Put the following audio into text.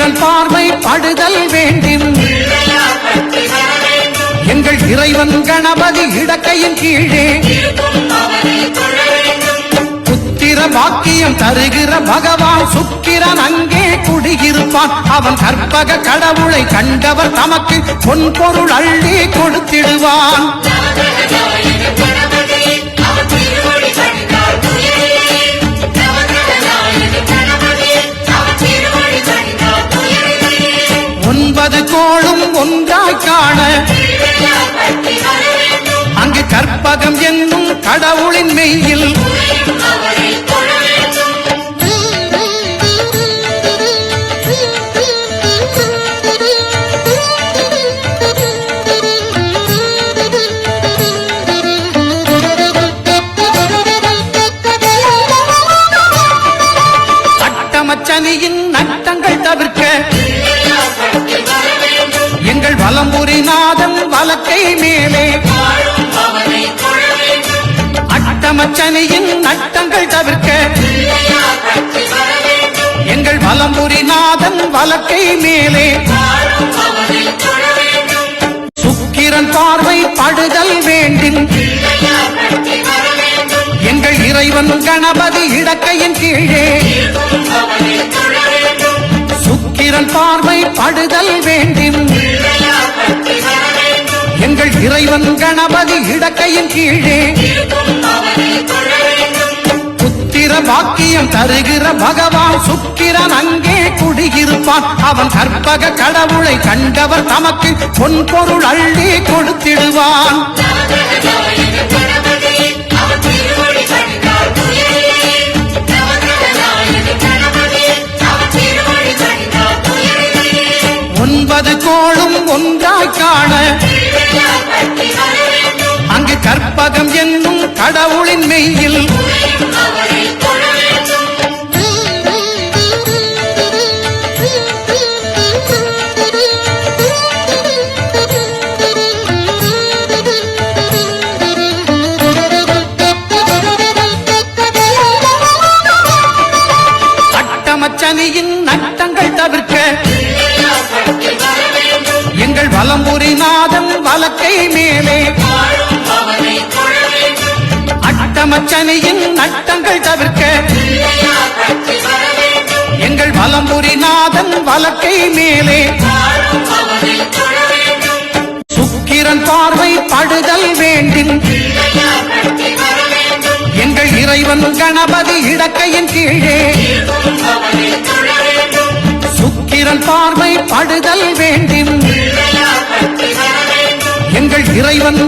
சுக்கிரன் பார்வை படுதல் வேண்டும் எங்கள் இறைவன் கணபதி இடக்கையின் கீழே. புத்திர பாக்கியம் தருகிற பகவான் சுக்கிரன் அங்கே குடியிருப்பான். அவன் கற்பக கடவுளை கண்டவர் தமக்கு பொன் பொருள் அள்ளி கொடுத்திடுவான். ஒன்பது கோளும் ஒன்றாய் காண. அங்கு கற்பகம் என்னும் கடவுளின் மெய்யில். அட்டமச்சனியின் நட்டங்கள் தவிர்க்க. வலம்புரிநாதன் வலக்கை மேலே. அட்டமச்சனியின் நட்டங்கள் தவிர்க்க. எங்கள் வலம்புரிநாதன் வலக்கை மேலே. சுக்கிரன் பார்வை படுதல் வேண்டும் எங்கள் இறைவன் கணபதி இடக்கையின் கீழே. சுக்கிரன் பார்வை படுதல் வேண்டும் இறைவன் கணபதி இடக்கையின் கீழே புத்திர பாக்கியம் தருகிற பகவான் சுக்கிரன் அங்கே குடியிருப்பான். அவன் கற்பக கடவுளை கண்டவர் தமக்கு பொன் பொருள் அள்ளி கொடுத்திடுவான். ஒன்பது கோளும் ஒன்றாய் காண அங்கு கற்பகம் என்னும் கடவுளின் மெய்யில் அட்டமச்சனியின் நட்டங்கள் மலை. மேலே அட்டமச்சனையின் நட்டங்கள் தவிர்க்க எங்கள் வலம்புரிநாதன் வழக்கை மேலே. சுக்கிரன் பார்வை படுதல் வேண்டும் எங்கள் இறைவன் கணபதி இடக்கையின் கீழே. சுக்கிரன் பார்வை படுதல் வேண்டும் எங்கள் இறைவன்